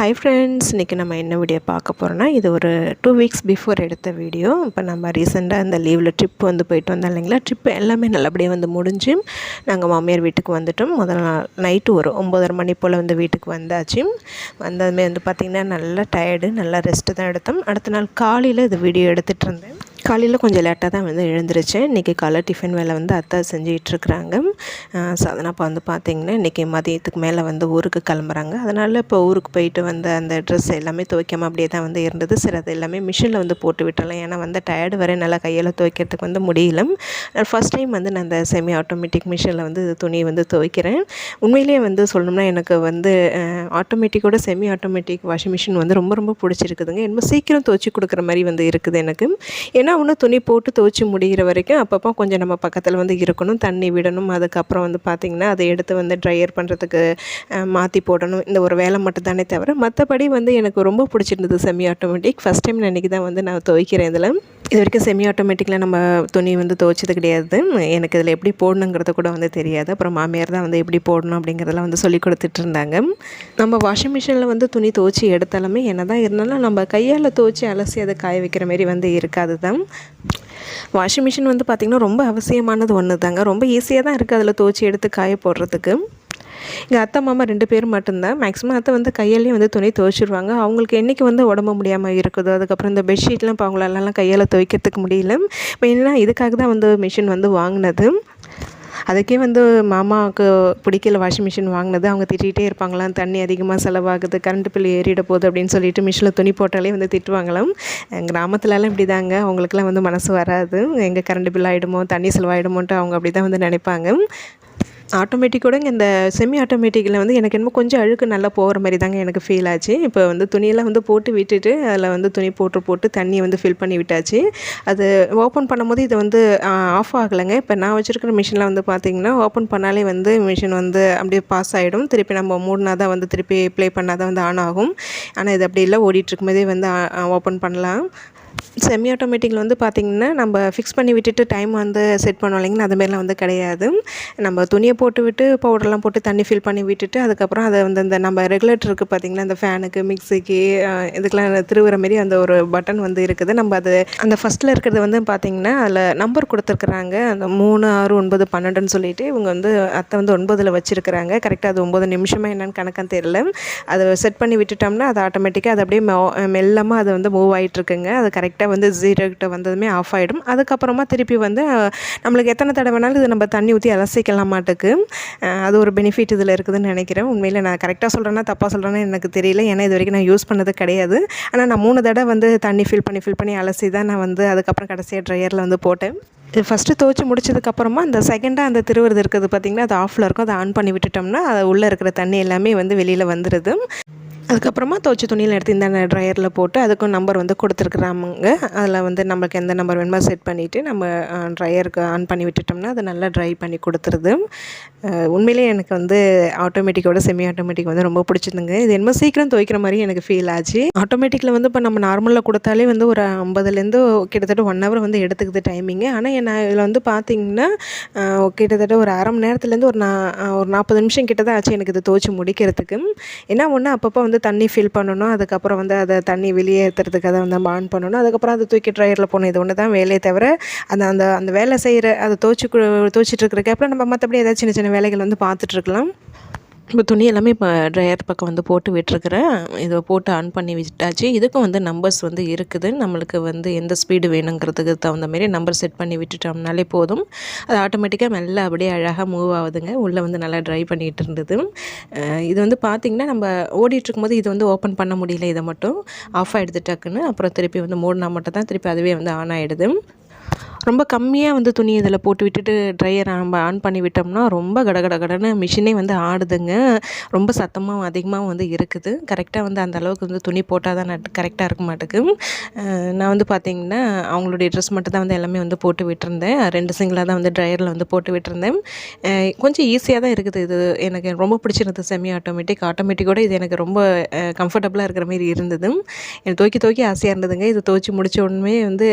Hi friends இன்றைக்கி நம்ம என்ன வீடியோ பார்க்க போகிறோன்னா இது ஒரு டூ வீக்ஸ் பிஃபோர் எடுத்த வீடியோ இப்போ நம்ம ரீசெண்டாக இந்த லீவில் ட்ரிப் வந்து போயிட்டு வந்தோம் இல்லைங்களா? ட்ரிப் எல்லாமே நல்லபடியாக வந்து முடிஞ்சு நாங்கள் மாமியார் வீட்டுக்கு வந்துட்டோம். முதல் நாள் நைட்டு ஒரு ஒம்பதரை மணி போல் வந்து வீட்டுக்கு வந்தாச்சு. வந்ததுமே வந்து பார்த்திங்கன்னா நல்லா டயர்டு நல்லா ரெஸ்ட்டு தான் எடுத்தோம். அடுத்த நாள் காலையில் இது வீடியோ எடுத்துகிட்டு இருந்தேன். காலையில் கொஞ்சம் லேட்டாக தான் வந்து எழுந்திரிச்சேன். இன்றைக்கி காலை டிஃபன் வேலை வந்து அத்தை செஞ்சிகிட்ருக்குறாங்க சாதனா இப்போ வந்து பார்த்திங்கன்னா இன்றைக்கி மதியத்துக்கு மேலே வந்து ஊருக்கு கிளம்புறாங்க. அதனால் இப்போ ஊருக்கு போயிட்டு வந்த அந்த ட்ரெஸ் எல்லாமே துவைக்காமல் அப்படியே தான் வந்து இருந்தது. சரி அது எல்லாமே மிஷினில் வந்து போட்டு விட்டலாம் ஏன்னா வந்து டயர்டு வரை நல்லா கையில் துவைக்கிறதுக்கு வந்து முடியல. ஃபஸ்ட் டைம் வந்து நான் அந்த செமி ஆட்டோமேட்டிக் மிஷினில் வந்து துணி வந்து துவைக்கிறேன். உண்மையிலேயே வந்து சொல்லணும்னா எனக்கு வந்து ஆட்டோமேட்டிக்கோட செமி ஆட்டோமேட்டிக் வாஷிங் மிஷின் வந்து ரொம்ப ரொம்ப பிடிச்சிருக்குதுங்க. என்னமோ சீக்கிரம் துவைச்சி கொடுக்குற மாதிரி வந்து இருக்குது எனக்கு. ஏன்னா ஒன்று துணி போட்டு துவைச்சி முடிகிற வரைக்கும் அப்பப்போ கொஞ்சம் நம்ம பக்கத்தில் வந்து இருக்கணும் தண்ணி விடணும். அதுக்கப்புறம் வந்து பார்த்திங்கன்னா அதை எடுத்து வந்து ட்ரையர் பண்ணுறதுக்கு மாற்றி போடணும். இந்த ஒரு வேலை மட்டும் தானே தவிர மற்றபடி வந்து எனக்கு ரொம்ப பிடிச்சிருந்தது செமி ஆட்டோமேட்டிக் ஃபஸ்ட் டைம் அன்றைக்கி தான் வந்து நான் துவைக்கிறேன் இதில். இது வரைக்கும் செமி ஆட்டோமேட்டிக்கில் நம்ம துணி வந்து துவைச்சது கிடையாது. எனக்கு இதில் எப்படி போடணுங்கிறது கூட வந்து தெரியாது. அப்புறம் மாமியார் தான் வந்து எப்படி போடணும் அப்படிங்கிறதெல்லாம் வந்து சொல்லி கொடுத்துட்டு இருந்தாங்க. நம்ம வாஷிங் மிஷினில் வந்து துணி துவைச்சி எடுத்தாலுமே என்ன தான் இருந்தாலும் நம்ம கையால் துவைச்சி அலசி அதை காய வைக்கிற மாரி வந்து இருக்காது தான். வாஷிங் மிஷின் வந்து பார்த்திங்கன்னா ரொம்ப அவசியமானது ஒன்று தாங்க ரொம்ப ஈஸியாக தான் இருக்குது அதில் துவைச்சி எடுத்து காய போடுறதுக்கு. எங்கள் அத்தை மாமா ரெண்டு பேர் மட்டும்தான். மேக்ஸிமம் அத்தை வந்து கையாலேயே வந்து துணி துவைச்சிருவாங்க. அவங்களுக்கு என்றைக்கு வந்து உடம்பு முடியாமல் இருக்குதோ அதுக்கப்புறம் இந்த பெட்ஷீட்லாம் இப்போ அவங்களாலலாம் கையால் துவைக்கிறதுக்கு முடியல. மெயினாக இதுக்காக தான் வந்து மிஷின் வந்து வாங்கினது. அதுக்கே வந்து மாமாவுக்கு பிடிக்கல வாஷிங் மிஷின் வாங்கினது. அவங்க திட்டிகிட்டே இருப்பாங்களாம் தண்ணி அதிகமாக செலவாகுது கரண்ட் பில் ஏறிட போகுது அப்படின்னு சொல்லிட்டு மிஷினில் துணி போட்டாலே வந்து திட்டுவாங்களாம். கிராமத்துலலாம் இப்படி தாங்க அவங்களுக்குலாம் வந்து மனசு வராது. எங்கே கரண்ட் பில் ஆகிடுமோ தண்ணி செலவாயிடுமோன்ட்டு அவங்க அப்படி தான் வந்து நினைப்பாங்க. ஆட்டோமேட்டிக்கோட இந்த செமி ஆட்டோமேட்டிக்கில் வந்து எனக்கு என்னமோ கொஞ்சம் அழுக்கு நல்லா போகிற மாதிரி தாங்க எனக்கு ஃபீல் ஆச்சு. இப்போ வந்து துணியெல்லாம் வந்து போட்டு விட்டுட்டு அதில் வந்து துணி போட்டு போட்டு தண்ணியை வந்து ஃபில் பண்ணி விட்டாச்சு. அது ஓப்பன் பண்ணும்போது இது வந்து ஆஃப் ஆகலைங்க. இப்போ நான் வச்சுருக்கிற மிஷினில் வந்து பார்த்திங்கன்னா ஓப்பன் பண்ணாலே வந்து மிஷின் வந்து அப்படியே பாஸ் ஆகிடும் திருப்பி நம்ம மூடினா தான் வந்து திருப்பி ப்ளே பண்ணால் தான் வந்து ஆன் ஆகும். ஆனால் இது அப்படி இல்லை. ஓடிட்டுருக்கும்போதே வந்து ஓப்பன் பண்ணலாம். செமி ஆட்டோமேட்டிக்கில் வந்து பார்த்திங்கன்னா நம்ம ஃபிக்ஸ் பண்ணி விட்டுட்டு டைம் வந்து செட் பண்ணோம் இல்லைங்களா? அதுமாரிலாம் வந்து கிடையாது. நம்ம துணியை போட்டு விட்டு பவுடர்லாம் போட்டு தண்ணி ஃபில் பண்ணி விட்டுட்டு அதுக்கப்புறம் அதை வந்து இந்த நம்ம ரெகுலேட்டருக்கு பார்த்திங்கன்னா அந்த ஃபேனுக்கு மிக்சிக்கு இதுக்கெலாம் திருவுற மாரி அந்த ஒரு பட்டன் வந்து இருக்குது. நம்ம அது அந்த ஃபஸ்ட்டில் இருக்கிறது வந்து பார்த்திங்கன்னா அதில் நம்பர் கொடுத்துருக்குறாங்க. அந்த மூணு ஆறு ஒன்பது பன்னெண்டுன்னு சொல்லிட்டு இவங்க வந்து அத்தை வந்து ஒன்பதில் வச்சுருக்குறாங்க. கரெக்டாக அது ஒம்பது நிமிஷமாக என்னென்னு கணக்கான்னு தெரியல. அதை செட் பண்ணி விட்டுட்டோம்னா அது ஆட்டோமேட்டிக்காக அது அப்படியே மெல்லமாக அது வந்து மூவ் ஆகிட்டுருக்குங்க அது கரெக்டாக வந்து ஜீரோ கிட்ட வந்ததுமே ஆஃப் ஆகிடும் அதுக்கப்புறமா திருப்பி வந்து நம்மளுக்கு எத்தனை தடவை வேணாலும் இது நம்ம தண்ணி ஊற்றி அலசிக்கலாம் மாட்டுக்கு அது ஒரு பெனிஃபிட் இதில் இருக்குதுன்னு நினைக்கிறேன். உண்மையில் நான் கரெக்டாக சொல்கிறேன்னா தப்பாக சொல்கிறேன்னா எனக்கு தெரியல. ஏன்னா இது வரைக்கும் நான் யூஸ் பண்ணது கிடையாது. ஆனால் நான் மூணு தடவை வந்து தண்ணி ஃபில் பண்ணி ஃபில் பண்ணி அலசி தான் நான் வந்து அதுக்கப்புறம் கடைசியாக ட்ரையரில் வந்து போட்டேன். இது ஃபஸ்ட்டு துவச்சி முடிச்சதுக்கப்புறமா அந்த செகண்டாக அந்த திருவருது இருக்கிறது பார்த்திங்கன்னா அது ஆஃபில் இருக்கும். அதை ஆன் பண்ணி விட்டுட்டோம்னா அது உள்ளே இருக்கிற தண்ணி எல்லாமே வந்து வெளியில் வந்துடுது அதுக்கப்புறமா துவச்ச துணியில் எடுத்து இந்த ட்ரையரில் போட்டு அதுக்கும் நம்பர் வந்து கொடுத்துருக்குறாங்க அதில் வந்து நம்மளுக்கு எந்த நம்பர் வேணுமோ செட் பண்ணிவிட்டு நம்ம ட்ரையருக்கு ஆன் பண்ணி விட்டுட்டோம்னா அது நல்லா ட்ரை பண்ணி கொடுத்துருது. உண்மையிலேயே எனக்கு வந்து ஆட்டோமேட்டிக்கோட செமி ஆட்டோமேட்டிக் வந்து ரொம்ப பிடிச்சிருந்துங்க. இது என்னமோ சீக்கிரம் துவைக்கிற மாதிரி எனக்கு ஃபீல் ஆச்சு. ஆட்டோமேட்டிக்கில் வந்து இப்போ நம்ம நார்மலில் கொடுத்தாலே வந்து ஒரு ஐம்பதுலேருந்து கிட்டத்தட்ட ஒன் ஹவர் வந்து எடுத்துக்குது டைமிங்கு ஆனால் என்ன இதில் வந்து பார்த்திங்கன்னா கிட்டத்தட்ட ஒரு அரை மணி நேரத்துலேருந்து ஒரு நா ஒரு நாற்பது நிமிஷம் கிட்ட தான் ஆச்சு எனக்கு இது துவைச்சி முடிக்கிறதுக்கு. ஏன்னா ஒன்று அப்பப்போ வந்து தண்ணி ஃபில் பண்ணணும். அதுக்கப்புறம் வந்து அதை தண்ணி வெளியே ஏற்றுறதுக்கு அதை வந்து நம்ம ஆன் பண்ணணும். அதுக்கப்புறம் அதை தூக்கி ட்ரையரில் போகணும் இது ஒன்று தான் வேலையை தவிர அந்த அந்த அந்த வேலை செய்கிற அதை துவச்சி துவச்சிட்டு இருக்கிற கேப்பில் நம்ம மற்றபடி ஏதாவது சின்ன சின்ன வேலைகள் வந்து பார்த்துட்ருக்கலாம் இப்போ துணி எல்லாமே இப்போ ட்ரையர் பக்கம் வந்து போட்டு விட்டுருக்குறேன். இதை போட்டு ஆன் பண்ணி விட்டாச்சு. இதுக்கும் வந்து நம்பர்ஸ் வந்து இருக்குது. நம்மளுக்கு வந்து எந்த ஸ்பீடு வேணுங்கிறதுக்கு தகுந்த மாரி நம்பர் செட் பண்ணி விட்டுட்டோம்னாலே போதும். அது ஆட்டோமேட்டிக்காக மெல்ல அப்படியே அழகாக மூவ் ஆகுதுங்க. உள்ளே வந்து நல்லா ட்ரை பண்ணிகிட்டு இருந்தது. இது வந்து பார்த்திங்கன்னா நம்ம ஓடிட்டுருக்கும்போது இது வந்து ஓப்பன் பண்ண முடியல இதை மட்டும். ஆஃப் ஆகிடுது டக்குன்னு அப்புறம் திருப்பி வந்து மூடினா மட்டும் தான் திருப்பி அதுவே வந்து ஆன் ஆகிடுது ரொம்ப கம்மியாக வந்து துணி இதில் போட்டு விட்டுட்டு ட்ரையர் நம்ம ஆன் பண்ணி விட்டோம்னா ரொம்ப கடகட கடன்னு மிஷினே வந்து ஆடுதுங்க. ரொம்ப சத்தமாகவும் அதிகமாகவும் வந்து இருக்குது. கரெக்டாக வந்து அந்த அளவுக்கு வந்து துணி போட்டால் தான் நட் கரெக்டாக இருக்க மாட்டேங்குது நான் வந்து பார்த்திங்கன்னா அவங்களுடைய ட்ரெஸ் மட்டும் தான் வந்து எல்லாமே வந்து போட்டு விட்டுருந்தேன். ரெண்டு சிங்கிளாக தான் வந்து ட்ரையரில் வந்து போட்டு விட்டுருந்தேன். கொஞ்சம் ஈஸியாக தான் இருக்குது. இது எனக்கு ரொம்ப பிடிச்சிருந்தது செமி ஆட்டோமேட்டிக் ஆட்டோமேட்டிக்கோட இது எனக்கு ரொம்ப கம்ஃபர்டபுளாக இருக்கிற மாதிரி இருந்தது. எனக்கு துவைக்கி துவைக்கி ஆசையாக இருந்ததுங்க. இது துவைச்சி முடித்த உடனே வந்து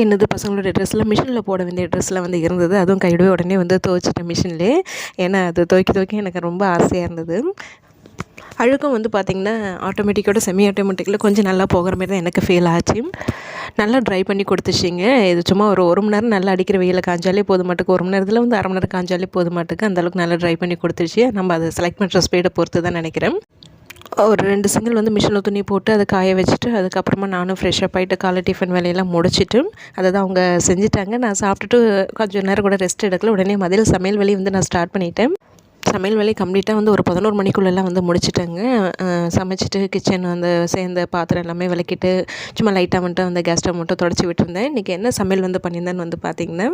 என்னது பசங்களோட ட்ரெஸ்ஸில் மிஷினில் போட வேண்டிய ட்ரெஸ்ஸில் வந்து இருந்தது. அதுவும் கையிடவே உடனே வந்து துவைச்சிட்டேன் மிஷின்லேயே ஏன்னா அது துவைக்க துவைக்க எனக்கு ரொம்ப ஆசையாக இருந்தது. அழுக்கும் வந்து பார்த்திங்கன்னா ஆட்டோமேட்டிக்கோட செமி ஆட்டோமேட்டிக்கில் கொஞ்சம் நல்லா போகிற மாதிரி தான் எனக்கு ஃபீல் ஆச்சு. நல்லா ட்ரை பண்ணி கொடுத்துச்சிங்க. இது சும்மா ஒரு ஒரு மணி நேரம் நல்லா அடிக்கிற வெயில் காஞ்சாலே போதும் மாட்டுக்கு. ஒரு மணி நேரத்தில் வந்து அரை மணி நேரம் காஞ்சாலே போதும் மாட்டுக்கு. அந்தளவுக்கு நல்லா ட்ரை பண்ணி கொடுத்துருச்சு நம்ம அதை செலக்ட் பண்ணுற ஸ்பீடை பொறுத்து தான் நினைக்கிறேன். ஒரு ரெண்டு சிங்கிள் வந்து மிஷினில் துணி போட்டு அதை காய வச்சுட்டு அதுக்கப்புறமா நானும் ஃப்ரெஷ்ஷப் ஆகிட்டு காலை டிஃபன் வேலையெல்லாம் முடிச்சிட்டு அதை தான் அவங்க செஞ்சுட்டாங்க. நான் சாப்பிட்டுட்டு கொஞ்சம் நேரம் கூட ரெஸ்ட் எடுக்கல. உடனே மதியில் சமையல் வேலையை வந்து நான் ஸ்டார்ட் பண்ணிட்டேன். சமையல் வேலையை கம்ப்ளீட்டாக வந்து ஒரு பதினோரு மணிக்குள்ளெல்லாம் வந்து முடிச்சிட்டேங்க. சமைச்சிட்டு கிச்சன் வந்து சேர்ந்த பாத்திரம் எல்லாமே விளக்கிட்டு சும்மா லைட்டாக மட்டும் அந்த கேஸ் ஸ்டவ் மட்டும் தொடச்சி விட்டுருந்தேன். இன்றைக்கி என்ன சமையல் வந்து பண்ணியிருந்தேன்னு வந்து பார்த்திங்கன்னா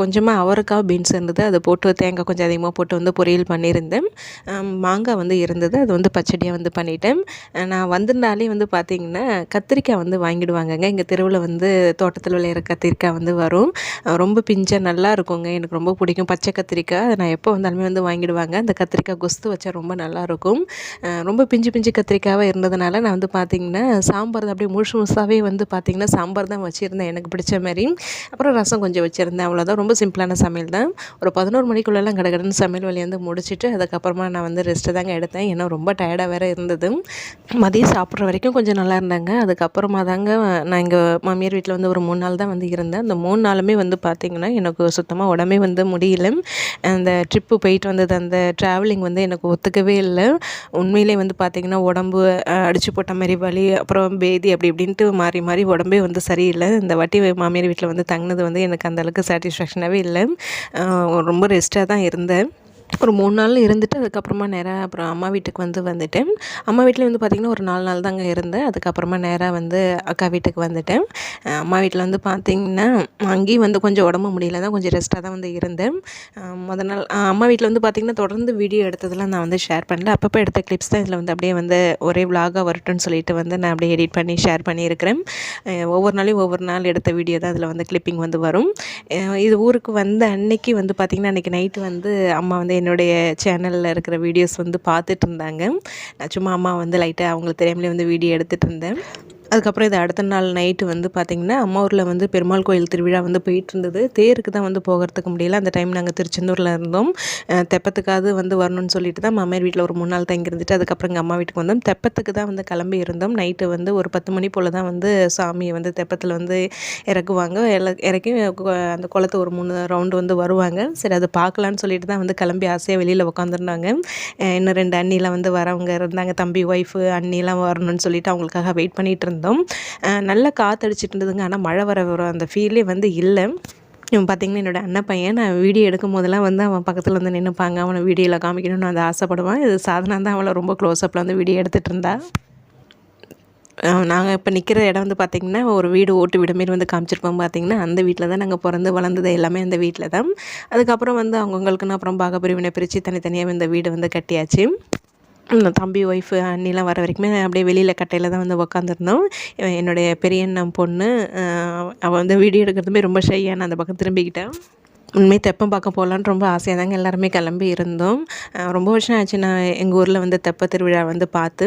கொஞ்சமாக அவரைக்காய் பீன்ஸ் இருந்தது. அதை போட்டு தேங்காய் கொஞ்சம் அதிகமாக போட்டு வந்து பொரியல் பண்ணியிருந்தேன். மாங்காய் வந்து இருந்தது. அது வந்து பச்சடியாக வந்து பண்ணிட்டேன். நான் வந்திருந்தாலே வந்து பார்த்திங்கன்னா கத்திரிக்காய் வந்து வாங்கிடுவாங்கங்க. எங்கள் தெருவில் வந்து தோட்டத்தில் விளையிற கத்திரிக்காய் வந்து வரும். ரொம்ப பிஞ்சாக நல்லா இருக்குங்க. எனக்கு ரொம்ப பிடிக்கும். பச்சை கத்திரிக்காய். அதை நான் எப்போ வந்தாலுமே வந்து வாங்கி வாங்கிடுவாங்க. அந்த கத்திரிக்காய் கொஸ்து வச்சா ரொம்ப நல்லாயிருக்கும். ரொம்ப பிஞ்சு பிஞ்சு கத்திரிக்காவாக இருந்ததுனால நான் வந்து பார்த்திங்கன்னா சாம்பார் அப்படியே முழுசு முழுசாகவே வந்து பார்த்திங்கன்னா சாம்பார் தான் வச்சுருந்தேன். எனக்கு பிடிச்ச மாதிரி. அப்புறம் ரசம் கொஞ்சம் வச்சுருந்தேன். அவ்வளோதான் ரொம்ப சிம்பிளான சமையல் தான். ஒரு பதினோரு மணிக்குள்ளெல்லாம் கடகடன்னு சமையல் வழி வந்து முடிச்சுட்டு அதுக்கப்புறமா நான் வந்து ரெஸ்ட்டு தாங்க எடுத்தேன். ஏன்னா ரொம்ப டயர்டாக வேறு இருந்தது. மதியம் சாப்பிட்ற வரைக்கும் கொஞ்சம் நல்லா இருந்தாங்க. அதுக்கப்புறமா தாங்க நான் எங்கள் மாமியார் வீட்டில் வந்து ஒரு மூணு நாள் தான் வந்து இருந்தேன். அந்த மூணு நாளுமே வந்து பார்த்திங்கன்னா எனக்கு சுத்தமாக உடம்பே வந்து முடியல. அந்த ட்ரிப்பு போயிட்டு வந்தது அந்த ட்ராவலிங் வந்து எனக்கு ஒத்துக்கவே இல்லை. உண்மையிலே வந்து பார்த்திங்கன்னா உடம்பு அடிச்சு போட்ட மாதிரி வலி அப்புறம் பேதி அப்படி இப்படின்ட்டு மாறி மாறி உடம்பே வந்து சரியில்லை. இந்த வாட்டி மாமியார் வீட்டில் வந்து தங்கினது வந்து எனக்கு அந்தளவுக்கு சாட்டிஸ்ஃபேக்ஷனாகவே இல்லை. ரொம்ப ரெஸ்ட்டாக தான் இருந்தேன். ஒரு மூணு நாள் இருந்துட்டு அதுக்கப்புறமா நேராக அப்புறம் அம்மா வீட்டுக்கு வந்து வந்துட்டேன். அம்மா வீட்டில் வந்து பார்த்திங்கன்னா ஒரு நாலு நாள் தாங்க இருந்தேன். அதுக்கப்புறமா நேராக வந்து அக்கா வீட்டுக்கு வந்துட்டேன். அம்மா வீட்டில் வந்து பார்த்திங்கன்னா அங்கேயும் வந்து கொஞ்சம் உடம்பு முடியல. தான் கொஞ்சம் ரெஸ்ட்டாக தான் வந்து இருந்தேன். முத நாள் அம்மா வீட்டில் வந்து பார்த்திங்கன்னா தொடர்ந்து வீடியோ எடுத்ததெல்லாம் நான் வந்து ஷேர் பண்ணல. அப்பப்போ எடுத்த கிளிப்ஸ் தான் இதில் வந்து அப்படியே வந்து ஒரே விலாகாக வரட்டும்னு சொல்லிட்டு வந்து நான் அப்படியே எடிட் பண்ணி ஷேர் பண்ணியிருக்கிறேன். ஒவ்வொரு நாளையும் ஒவ்வொரு நாள் எடுத்த வீடியோ தான் அதில் வந்து கிளிப்பிங் வந்து வரும். இது ஊருக்கு வந்த அன்னைக்கு வந்து பார்த்திங்கன்னா அன்றைக்கி நைட்டு வந்து அம்மா வந்து என்ன என்னுடைய சேனலில் இருக்கிற வீடியோஸ் வந்து பார்த்துட்டு இருந்தாங்க. நான் சும்மா அம்மா வந்து லைட்டாக அவங்களுக்கு தெரியாமலே வந்து வீடியோ எடுத்துகிட்டு இருந்தேன். அதுக்கப்புறம் இது அடுத்த நாள் நைட்டு வந்து பார்த்திங்கன்னா அம்மா ஊரில் வந்து பெருமாள் கோயில் திருவிழா வந்து போயிட்டு இருந்தது தேருக்கு தான் வந்து போகிறதுக்கு முடியல. அந்த டைம் நாங்கள் திருச்செந்தூரில் இருந்தோம். தெப்பத்துக்காவது வந்து வரணும்னு சொல்லிட்டு தான் மாமியார் வீட்டில் ஒரு மூணு நாள் தங்கி இருந்துட்டு அதுக்கப்புறம் எங்கள் அம்மா வீட்டுக்கு வந்தோம். தெப்பத்துக்கு தான் வந்து கிளம்பி இருந்தோம். நைட்டு வந்து ஒரு பத்து மணி போல் தான் வந்து சாமியை வந்து தெப்பத்தில் வந்து இறக்குவாங்க. இறக்கி அந்த குளத்தை ஒரு மூணு ரவுண்டு வந்து வருவாங்க. சரி அதை பார்க்கலான்னு சொல்லிட்டு தான் வந்து கிளம்பி ஆசையாக வெளியில் உட்காந்துருந்தாங்க இன்னும் ரெண்டு அண்ணிலாம் வந்து வரவங்க இருந்தாங்க. தம்பி ஒய்ஃபு அண்ணிலாம் வரணும்னு சொல்லிட்டு அவங்களுக்காக வெயிட் பண்ணிகிட்டு இருந்தோம். இருந்தோம். நல்லா காற்றடிச்சிட்டு இருந்ததுங்க. ஆனால் மழை வர வர அந்த ஃபீலே வந்து இல்லை. இவன் பார்த்திங்கன்னா என்னோடய அண்ணன் பையன். நான் வீடியோ எடுக்கும் போதெல்லாம் வந்து அவன் பக்கத்தில் வந்து நின்றுப்பாங்க அவனை வீடியோவில் காமிக்கணும்னு வந்து ஆசைப்படுவான். இது சாதனா தான் அவளை ரொம்ப க்ளோஸ்அப்பில் வந்து வீடியோ எடுத்துகிட்டு இருந்தா. நாங்கள் இப்போ நிற்கிற இடம் வந்து பார்த்திங்கன்னா ஒரு வீடு ஓட்டு வீடு மாரி வந்து காமிச்சிருப்போம் பார்த்திங்கன்னா அந்த வீட்டில் தான் நாங்கள் பிறந்து வளர்ந்தது எல்லாமே அந்த வீட்டில் தான். அதுக்கப்புறம் வந்து அவங்கவுங்களுக்குன்னு அப்புறம் பாகப்பிரிவினை பிரித்து தனித்தனியாக இந்த வீடு வந்து கட்டியாச்சு. தம்பி ஒய்ஃபு அண்ணிலாம் வர வரைக்குமே அப்படியே வெளியில் கட்டையில் தான் வந்து உக்காந்துருந்தோம். என்னுடைய பெரியண்ணன் பொண்ணு அவள் வந்து வீடியோ எடுக்கிறதுமே ரொம்ப ஷையான அந்த பக்கம் திரும்பிக்கிட்டேன் உண்மையை தெப்பம் பார்க்க போகலான்னு ரொம்ப ஆசையாக தாங்க எல்லாருமே கிளம்பி இருந்தோம். ரொம்ப வருஷம் ஆச்சு நான் எங்கள் ஊரில் வந்து தெப்ப திருவிழா வந்து பார்த்து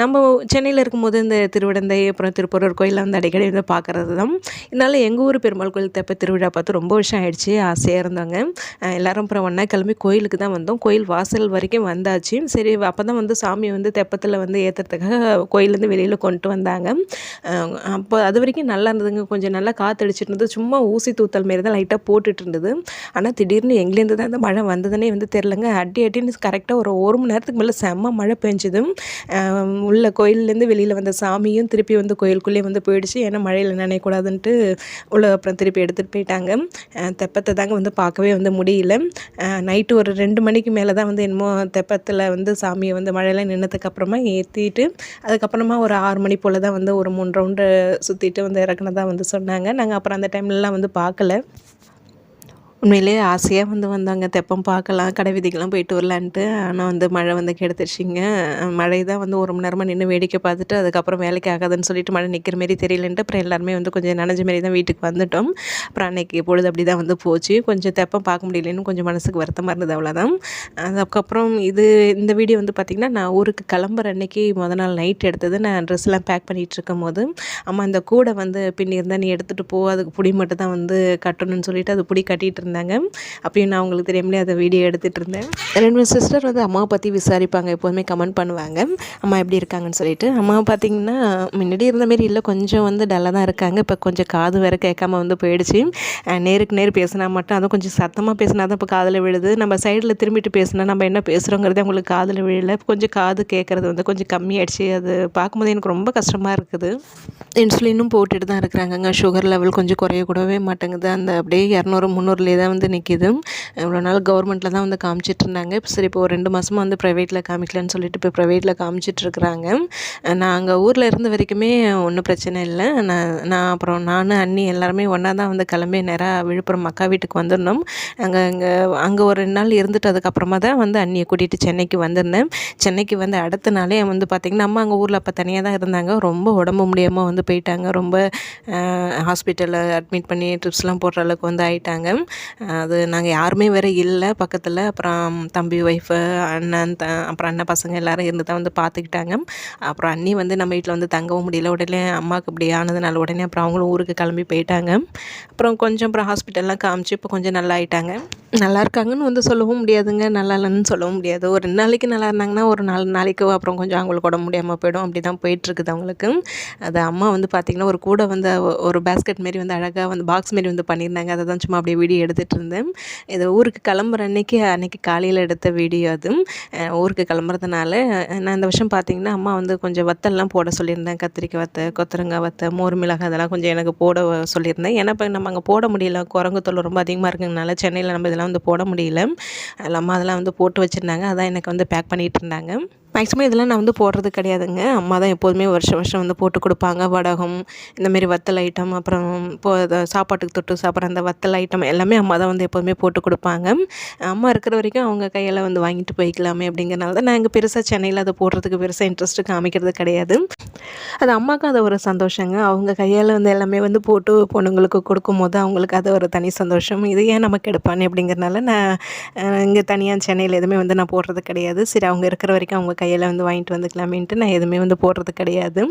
நம்ம சென்னையில் இருக்கும்போது இந்த திருவிடந்தை அப்புறம் திருப்பூரூர் கோயிலில் வந்து அடிக்கடி வந்து பார்க்குறது தான் இதனால் எங்கள் ஊர் பெருமாள் கோயில் தெப்ப திருவிழா பார்த்து ரொம்ப வருஷம் ஆயிடுச்சு ஆசையாக இருந்தாங்க. எல்லோரும் அப்புறம் ஒன்றா கிளம்பி கோயிலுக்கு தான் வந்தோம். கோயில் வாசல் வரைக்கும் வந்தாச்சு. சரி அப்போ தான் வந்து சாமி வந்து தெப்பத்தில் வந்து ஏற்றுறதுக்காக கோயிலேருந்து வெளியில் கொண்டு வந்தாங்க. அப்போ அது வரைக்கும் நல்லா இருந்ததுங்க. கொஞ்சம் நல்லா காற்றடிச்சிட்டு இருந்தது. சும்மா ஊசி தூத்தல் மாரி தான் லைட்டாக போட்டுட்டு இருந்தது. ஆனால் திடீர்னு எங்கேருந்து தான் இந்த மழை வந்ததுன்னே வந்து தெரிலங்க அடி அடின்னு கரெக்டாக ஒரு ஒரு மணி நேரத்துக்கு மேலே செம்ம மழை பெஞ்சுது. உள்ள கோயிலேருந்து வெளியில் வந்த சாமியும் திருப்பி வந்து கோயிலுக்குள்ளேயே வந்து போயிடுச்சு. ஏன்னா மழையில் நினைக்கூடாதுன்ட்டு உள்ள அப்புறம் திருப்பி எடுத்துகிட்டு போயிட்டாங்க. தெப்பத்தை தாங்க வந்து பார்க்கவே வந்து முடியல. நைட்டு ஒரு ரெண்டு மணிக்கு மேலே தான் வந்து என்னமோ தெப்பத்தில் வந்து சாமியை வந்து மழையில் நின்னதுக்கப்புறமா ஏற்றிட்டு அதுக்கப்புறமா ஒரு ஆறு மணி போல் தான் வந்து ஒரு மூணு ரவுண்டு சுற்றிட்டு வந்து இறக்குனதாக வந்து சொன்னாங்க. நாங்கள் அப்புறம் அந்த டைம்லலாம் வந்து பார்க்கல. உண்மையிலேயே ஆசையாக வந்து வந்தாங்க. தெப்பம் பார்க்கலாம் கடை வீதிக்கெலாம் போயிட்டு வரலான்ட்டு. ஆனால் வந்து மழை வந்து கெடுத்துருச்சிங்க. மழை தான் வந்து ஒரு மணி நேரமாக நின்று வேடிக்கை பார்த்துட்டு அதுக்கப்புறம் வேலைக்கு ஆகாதுன்னு சொல்லிட்டு மழை நிற்கிற மாரி தெரியலன்ட்டு அப்புறம் எல்லாருமே வந்து கொஞ்சம் நனைஞ்ச மாரி தான் வீட்டுக்கு வந்துட்டோம். அப்புறம் அன்னைக்கு பொழுது அப்படி தான் வந்து போச்சு. கொஞ்சம் தெப்பம் பார்க்க முடியலன்னு கொஞ்சம் மனசுக்கு வருத்தமாக இருந்தது அவ்வளோதான் அதுக்கப்புறம் இது இந்த வீடியோ வந்து பார்த்திங்கன்னா நான் ஊருக்கு கிளம்புற அன்னைக்கு முத நாள் நைட் எடுத்தது. நான் ட்ரெஸ்லாம் பேக் பண்ணிகிட்டு இருக்கும் போது அம்மா அந்த கூடை வந்து பின்னி இருந்தால் நீ எடுத்துகிட்டு போ. அதுக்கு புடி மட்டும் தான் வந்து கட்டணும்னு சொல்லிட்டு அது புடி கட்டிகிட்டு இருந்தாங்க அப்பயும் நான் அவங்களுக்கு தெரியாமலே அதை வீடியோ எடுத்துகிட்டு இருந்தேன். ரெண்டு மூணு சிஸ்டர் வந்து அம்மாவை பற்றி விசாரிப்பாங்க. எப்போதுமே கமெண்ட் பண்ணுவாங்க. அம்மா எப்படி இருக்காங்கன்னு சொல்லிட்டு. அம்மா பார்த்தீங்கன்னா முன்னாடி இருந்த மாரி இல்லை. கொஞ்சம் வந்து டல்லாக தான் இருக்காங்க. இப்போ கொஞ்சம் காது வேறு கேட்காம வந்து போயிடுச்சு. நேருக்கு நேர் பேசினா மட்டும் அதுவும் கொஞ்சம் சத்தமாக பேசினா தான் இப்போ காதில் விழுது. நம்ம சைடில் திரும்பிட்டு பேசினா நம்ம என்ன பேசுகிறோங்கிறதே அவங்களுக்கு காதில் விழல. கொஞ்சம் காது கேட்குறது வந்து கொஞ்சம் கம்மியாயிடுச்சு. அது பார்க்கும்போது எனக்கு ரொம்ப கஷ்டமாக இருக்குது. இன்சுலினும் போட்டுட்டு தான் இருக்கிறாங்கங்க. சுகர் லெவல் கொஞ்சம் குறைய கூடவே மாட்டேங்குது. அந்த அப்படியே இரநூறு முந்நூறுலேயே தான் வந்து நிற்கிது இவ்வளோ நாள் கவர்மெண்ட்டில் தான் வந்து காமிச்சிட்டு இருந்தாங்க. இப்போ சரி இப்போ ஒரு ரெண்டு மாதமாக வந்து ப்ரைவேட்டில் காமிக்கலன்னு சொல்லிட்டு இப்போ ப்ரைவேட்டில் காமிச்சிட்டு இருக்கிறாங்க. நான் அங்கே ஊரில் இருந்த வரைக்குமே ஒன்றும் பிரச்சனை இல்லை. நான் நான் அப்புறம் நான் அண்ணி எல்லாருமே ஒன்றா தான் வந்து கிளம்பி நேராக விழுப்புரம் அக்கா வீட்டுக்கு வந்துடணும். அங்கே அங்கே அங்கே ஒரு ரெண்டு நாள் இருந்துட்டு அதுக்கப்புறமா தான் வந்து அண்ணியை கூட்டிகிட்டு சென்னைக்கு வந்திருந்தேன். சென்னைக்கு வந்து அடுத்த நாளே வந்து பார்த்திங்கன்னா அம்மா அங்கே ஊரில் அப்போ தனியாக தான் இருந்தாங்க. ரொம்ப உடம்பு முடியாமல் வந்து போயிட்டாங்க. ரொம்ப ஹாஸ்பிட்டலில் அட்மிட் பண்ணி ட்ரிப்ஸ்லாம் போடுற அளவுக்கு வந்து ஆயிட்டாங்க. அது நாங்கள் யாருமே வேறு இல்லை பக்கத்தில். அப்புறம் தம்பி ஒய்ஃபு அண்ணன் த அப்புறம் அண்ணன் பசங்க எல்லோரும் இருந்து தான் வந்து பார்த்துக்கிட்டாங்க அப்புறம் அண்ணி வந்து நம்ம வீட்டில் வந்து தங்கவும் முடியல. உடனே அம்மாவுக்கு இப்படி ஆனதுனால உடனே அப்புறம் அவங்களும் ஊருக்கு கிளம்பி போயிட்டாங்க. அப்புறம் கொஞ்சம் அப்புறம் ஹாஸ்பிட்டல்லாம் காமிச்சு இப்போ கொஞ்சம் நல்லா ஆயிட்டாங்க. நல்லா இருக்காங்கன்னு வந்து சொல்லவும் முடியாதுங்க. நல்லா இல்லைன்னு சொல்லவும் முடியாது. ஒரு ரெண்டு நாளைக்கு நல்லா இருந்தாங்கன்னா ஒரு நாலு நாளைக்கு அப்புறம் கொஞ்சம் அவங்களுக்கு உடம்பு முடியாமல் போயிடும். அப்படி தான் போயிட்டுருக்குது அவங்களுக்கு. அது அம்மா வந்து பார்த்திங்கன்னா ஒரு கூட வந்து ஒரு பேஸ்கெட் மாரி வந்து அழகாக வந்து பாக்ஸ் மாரி வந்து பண்ணியிருந்தாங்க. அதை தான் சும்மா அப்படியே வீடியோ எடுத்து இருந்தேன் இது ஊருக்கு கிளம்புற அன்னைக்கு அன்னைக்கு காலையில் எடுத்த வீடியோ அதுவும் ஊருக்கு கிளம்புறதுனால நான் இந்த வருஷம் பார்த்திங்கன்னா அம்மா வந்து கொஞ்சம் வத்தல்லாம் போட சொல்லியிருந்தேன். கத்திரிக்காய் வத்தை கொத்தரங்காய் வத்தை மோர் மிளகாய் அதெல்லாம் கொஞ்சம் எனக்கு போட சொல்லியிருந்தேன். ஏன்னா இப்போ நம்ம அங்கே போட முடியல. குரங்கு தொல்லை ரொம்ப அதிகமாக இருக்குங்கனால சென்னையில் நம்ம இதெல்லாம் வந்து போட முடியல. அதில் அம்மா அதெல்லாம் வந்து போட்டு வச்சுருந்தாங்க. அதான் எனக்கு வந்து பேக் பண்ணிகிட்டு இருந்தாங்க. மேக்ஸிமம் இதெல்லாம் நான் வந்து போடுறது கிடையாதுங்க. அம்மா தான் எப்போதுமே வருஷம் வருஷம் வந்து போட்டு கொடுப்பாங்க. வடகம் இந்தமாரி வத்தல் ஐட்டம் அப்புறம் இப்போ சாப்பாட்டுக்கு தொட்டு சாப்பிட்ற அந்த வத்தல் ஐட்டம் எல்லாமே அம்மா தான் வந்து எப்போதுமே போட்டு கொடுப்பாங்க. அம்மா இருக்கிற வரைக்கும் அவங்க கையில் வந்து வாங்கிட்டு போய்க்கலாமே அப்படிங்கிறனால தான் நான் இங்கே பெருசாக சென்னையில் அதை போடுறதுக்கு பெருசாக இன்ட்ரெஸ்ட்டு காமிக்கிறது கிடையாது. அது அம்மாவுக்கும் அது ஒரு சந்தோஷங்க. அவங்க கையால் வந்து எல்லாமே வந்து போட்டு பொண்ணுங்களுக்கு கொடுக்கும் போது அவங்களுக்கு அது ஒரு தனி சந்தோஷம். இது ஏன் நமக்கு எடுப்பானே அப்படிங்கிறனால நான் இங்கே தனியாக சென்னையில் எதுவுமே வந்து நான் போடுறது கிடையாது. சரி அவங்க இருக்கிற வரைக்கும் அவங்க கடையில் வந்து வாங்கிட்டு வந்துக்கலாமேன்ட்டு நான் எதுவுமே வந்து போடுறது கிடையாது.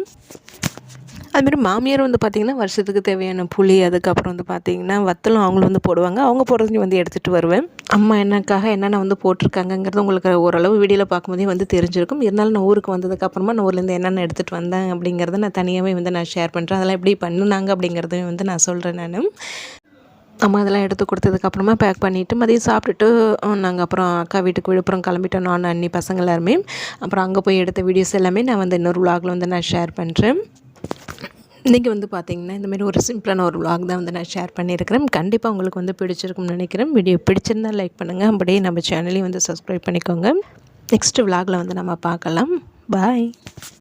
அதுமாரி மாமியார் வந்து பார்த்திங்கன்னா வருஷத்துக்கு தேவையான புளி அதுக்கப்புறம் வந்து பார்த்திங்கன்னா வத்தலும் அவங்களும் வந்து போடுவாங்க. அவங்க போடுறதையும் வந்து எடுத்துகிட்டு வருவேன். அம்மா என்னக்காக என்னென்ன வந்து போட்டிருக்காங்கங்கிறது உங்களுக்கு ஓரளவு வீடியோவில் பார்க்கும்போதே வந்து தெரிஞ்சிருக்கும். இருந்தாலும் நான் ஊருக்கு வந்ததுக்கப்புறமா நான் ஊர்லேருந்து என்னென்ன எடுத்துகிட்டு வந்தேன் அப்படிங்கிறத நான் தனியாகவே வந்து நான் ஷேர் பண்ணுறேன் அதெல்லாம் எப்படி பண்ணுனாங்க அப்படிங்கிறதையும் வந்து நான் சொல்கிறேன் நான். அம்மா அதெல்லாம் எடுத்து கொடுத்ததுக்கப்புறமா பேக் பண்ணிவிட்டு மதியம் சாப்பிட்டுட்டு நாங்கள் அப்புறம் அக்கா வீட்டுக்கு விழுப்புரம் கிளம்பிட்டோம் நான் அண்ணி பசங்க எல்லாருமே. அப்புறம் அங்கே போய் எடுத்த வீடியோஸ் எல்லாமே நான் வந்து இன்னொரு vlogல வந்து நான் ஷேர் பண்ணுறேன் இன்றைக்கி வந்து பார்த்தீங்கன்னா இந்தமாரி ஒரு சிம்பிளான ஒரு vlog தான் வந்து நான் ஷேர் பண்ணியிருக்கிறேன். கண்டிப்பாக உங்களுக்கு வந்து பிடிச்சிருக்கும்னு நினைக்கிறேன். வீடியோ பிடிச்சிருந்தா லைக் பண்ணுங்கள் அப்படியே நம்ம சேனலையும் வந்து சப்ஸ்கிரைப் பண்ணிக்கோங்க. நெக்ஸ்ட் vlogல வந்து நம்ம பார்க்கலாம். பாய்